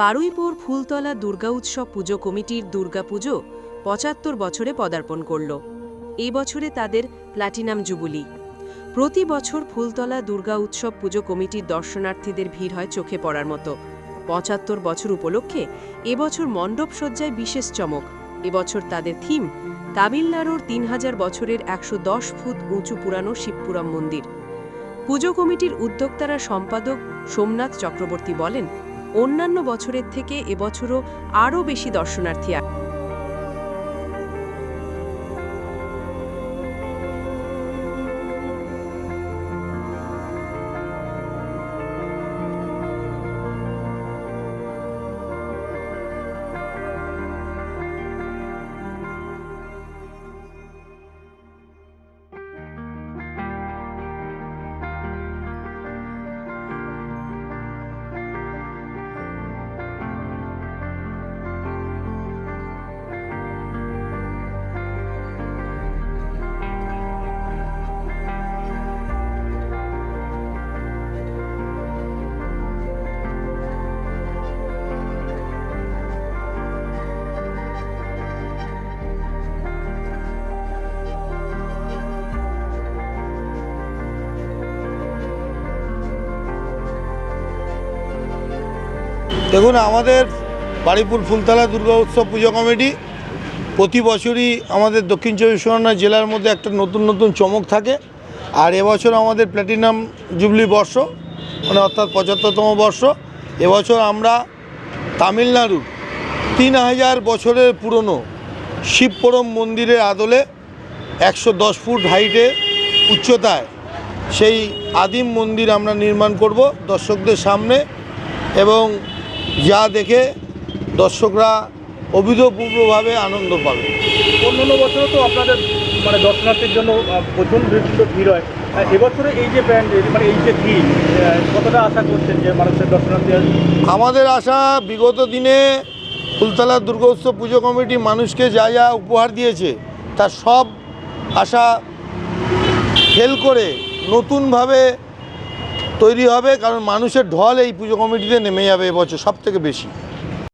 বারুইপুর ফুলতলা দুর্গা উৎসব পুজো কমিটির দুর্গাপুজো পঁচাত্তর বছরে পদার্পণ করল। এই বছরে তাদের প্লাটিনাম জুবুলি। প্রতি বছর ফুলতলা দুর্গা উৎসব পুজো কমিটির দর্শনার্থীদের ভিড় হয় চোখে পড়ার মতো। পঁচাত্তর বছর উপলক্ষে এবছর মণ্ডপ সজ্জায় বিশেষ চমক। এবছর তাদের থিম তামিলনাড়ুর তিন হাজার বছরের একশো দশ ফুট উঁচু পুরানো শিবপুরম মন্দির। পুজো কমিটির উদ্যোক্তারা সম্পাদক সোমনাথ চক্রবর্তী বলেন অন্যান্য বছরের থেকে এবছরও আরও বেশি দর্শনার্থী দেখুন, আমাদের বাড়িপুর ফুলতলা দুর্গা উৎসব পুজো কমিটি প্রতি বছরই আমাদের দক্ষিণ চব্বিশ পরগনা জেলার মধ্যে একটা নতুন নতুন চমক থাকে। আর এবছর আমাদের প্ল্যাটিনাম জুবলি বর্ষ মানে অর্থাৎ পঁচাত্তরতম বর্ষ। এবছর আমরা তামিলনাড়ুর তিন হাজার বছরের পুরনো শিবপুরম মন্দিরের আদলে একশো দশ ফুট হাইটে উচ্চতায় সেই আদিম মন্দির আমরা নির্মাণ করব দর্শকদের সামনে এবং যা দেখে দর্শকরা অভূতপূর্বভাবে আনন্দ পাবে। অন্যান্য বছরও তো আপনাদের মানে দর্শনার্থীর জন্য প্রচণ্ড ভিড় ভিড় হয়। এবছরে এই যে ব্যান্ড মানে এই যে থিম কতটা আশা করছেন যে মানুষের দর্শনার্থী আমাদের আশা বিগত দিনে ফুলতলা দুর্গোৎসব পুজো কমিটি মানুষকে যা যা উপহার দিয়েছে তার সব আশা ফেল করে নতুনভাবে তৈরি হবে কারণ মানুষের ঢল এই পুজো কমিটিতে নেমে যাবে এবছর সব থেকে বেশি।